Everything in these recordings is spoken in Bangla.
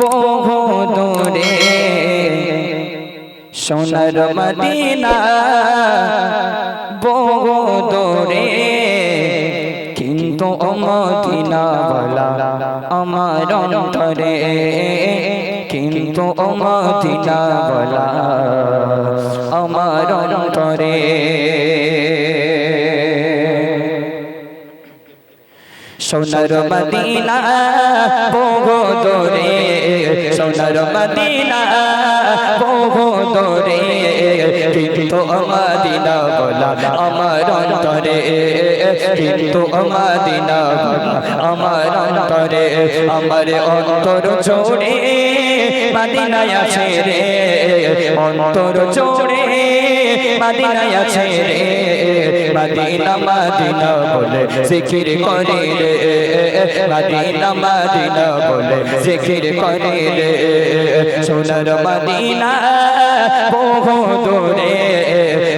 বহু দূরে সোনার মদিনা বহু দূরে কিন্তু ও মদিনা বলা আমার অন্তরে, কিন্তু ও মদিনা বলা আমার অন্তরে। সোনার মদিনা বহু দূরে। সোনার মদিনা বহু দূরে। কিন্তু মদিনা বলা আমার অন্তরে। কিন্তু মদিনা বলা আমার অন্তরে। আমার অন্তর জোড়ে মদিনায় আছে রে। অন্তর জোড়ে মদিনায় আছে রে। মদিনা মদিনা বলে জিকির করে রে। মদিনা মদিনা বলে জিকির করে রে। সোনার মদিনা বহু দূরে।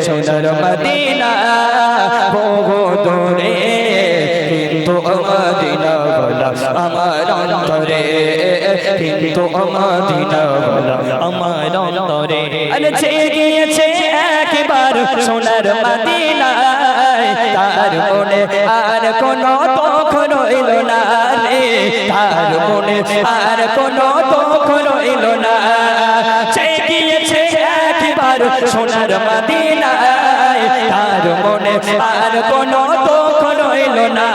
সোনার মদিনা বহু দূরে। কিন্তু মদিনা বলা আমার অন্তরে। কিন্তু আমার অন্তরে। গিয়েছে একবার সোনার তার মনে আর কোন দুঃখ রইল না রে। তার মনে আর কোন দুঃখ রইল না। সোনার তার মনে আর কোন দুঃখ রইল না।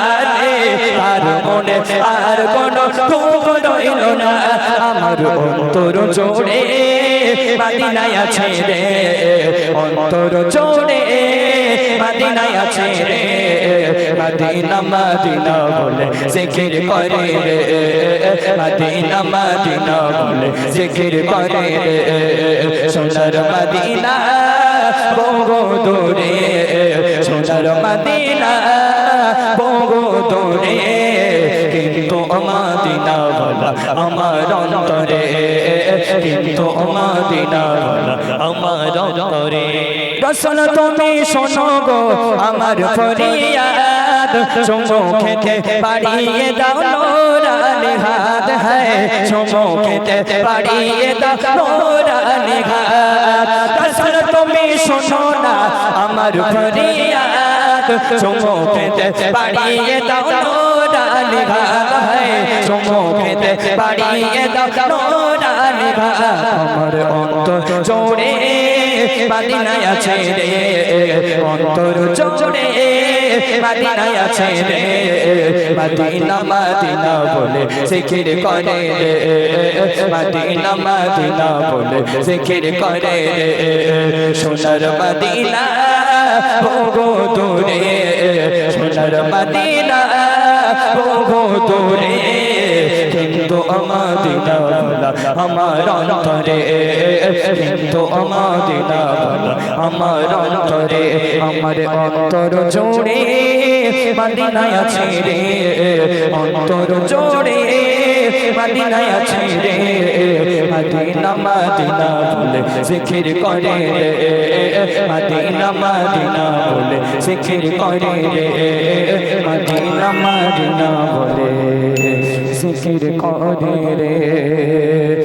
তার মনে আর কোন দুঃখ রইল না। আমার অন্তর জোড়ে মদিনায় আছে রে। অন্তর জোড়ে মদিনায় আছে রে। মদিনা মদিনা বলে জিকির করে রে। মদিনা মদিনা বলে জিকির করে রে। সোনার মদিনা বহু দূরে। সোনার মদিনা মদিনা আমার অন্তরে কিন্তু মদিনা আমার অন্তরে রসন তুমি শোনো গো, আমার ফরিয়াদ চুমো খেতে পাড়িয়ে দাও নোরানি হাত হ্যাঁ চুমো খেতে পাড়িয়ে দাও নোরানি হাত। রসন তুমি শোনো না, আমার ফরিয়াদ চুমো খেতে পাড়িয়ে দাও নোরানি হাত হ্যাঁ চুমো খেতে পাড়িয়ে দাও নোরানি হাত আমার অন্তর জোড়ে মাদিনায় আছে রে। অন্তর জোড়ে মাদিনায় আছে রে। মাদিনা মাদিনা বলে জিকির করে রে। মাদিনা মাদিনা বলে জিকির করে রে। সোনার মাদিনা বহু দূরে। সোনার মাদিনা বহু দূরে। কিন্তু আমার অন্তরে, কিন্তু আমার অন্তরে, আমার অন্তর জোড়ে মাদিনায় আছে রে, অন্তর জোড়ে মাদিনায় আছে রে মাদিনা মাদিনা বলে জিকির করে রে মাদিনা মাদিনা বলে জিকির করে রে মাদিনা মাদিনা বলে। জিকির করে রে